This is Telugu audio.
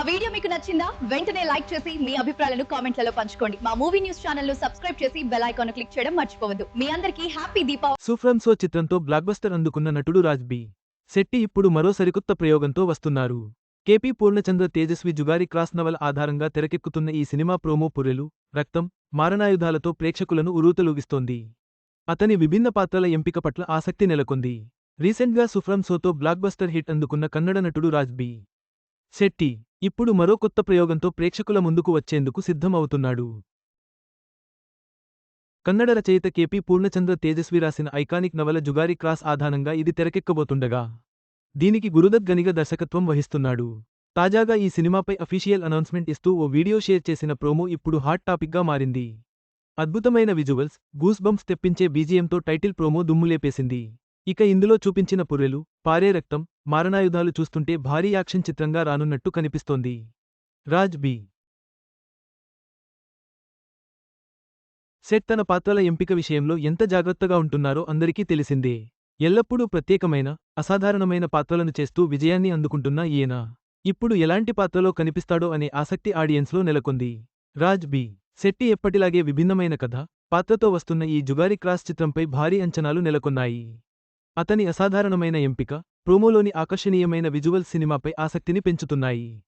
మా వీడియో మీకు నచ్చిందా? వెంటనే లైక్ చేసి మీ అభిప్రాయాలను కామెంట్లలో పంచుకోండి. మా మూవీ న్యూస్ ఛానల్ను సబ్స్క్రైబ్ చేసి బెల్ ఐకాన్ క్లిక్ చేయడం మర్చిపోవద్దు. మీ అందరికీ హ్యాపీ దీపావళి. సూఫ్రమ్ సో చిత్రంతో బ్లాక్బస్టర్ అందుకున్న నటుడు రాజ్ బి. శెట్టి ఇప్పుడు మరో సరికొత్త ప్రయోగంతో వస్తున్నారు. కేపీ పూర్ణచంద్ర తేజస్వి జుగారి క్రాస్ నవల ఆధారంగా తెరకెక్కుతున్న ఈ సినిమా ప్రోమో పుర్రెలు రక్తం మారణాయుధాలతో ప్రేక్షకులను ఉరూతలూగిస్తోంది. అతని విభిన్న పాత్రల ఎంపిక పట్ల ఆసక్తి నెలకొంది. రీసెంట్గా సుఫ్రమ్ సోతో బ్లాక్బస్టర్ హిట్ అందుకున్న కన్నడ నటుడు రాజ్ బి. శెట్టి ఇప్పుడు మరో కొత్త ప్రయోగంతో ప్రేక్షకుల ముందుకు వచ్చేందుకు సిద్ధం అవుతున్నాడు కన్నడ రచయిత కేపీ పూర్ణచంద్ర తేజస్వి రాసిన ఐకానిక్ నవల జుగారి క్రాస్ ఆధారంగా ఇది తెరకెక్కబోతుండగా. దీనికి గురుదత్ గనిగ దర్శకత్వం వహిస్తున్నాడు. తాజాగా ఈ సినిమాపై అఫీషియల్ అనౌన్స్మెంట్ ఇస్తూ ఓ వీడియో షేర్ చేసిన ప్రోమో ఇప్పుడు హాట్ టాపిక్గా మారింది. అద్భుతమైన విజువల్స్ గూస్ బంప్స్ తెప్పించే బీజియంతో టైటిల్ ప్రోమో దుమ్ములేపేసింది. ఇక ఇందులో చూపించిన పుర్రెలు పారే రక్తం మారణాయుధాలు చూస్తుంటే భారీ యాక్షన్ చిత్రంగా రానున్నట్టు కనిపిస్తోంది. రాజ్ బి. సెట్ తన పాత్రల ఎంపిక విషయంలో ఎంత జాగ్రత్తగా ఉంటున్నారో అందరికీ తెలిసిందే. ఎల్లప్పుడూ ప్రత్యేకమైన అసాధారణమైన పాత్రలను చేస్తూ విజయాన్ని అందుకుంటున్న ఈయన. ఇప్పుడు ఎలాంటి పాత్రలో కనిపిస్తాడో అనే ఆసక్తి ఆడియన్స్లో నెలకొంది. రాజ్ బి. శెట్టి ఎప్పటిలాగే విభిన్నమైన కథ పాత్రతో వస్తున్న ఈ జుగారి క్రాస్ చిత్రంపై భారీ అంచనాలు నెలకొన్నాయి. అతని అసాధారణమైన ఎంపిక ప్రోమోలోని ఆకర్షణీయమైన విజువల్ సినిమాపై ఆసక్తిని పెంచుతున్నాయి.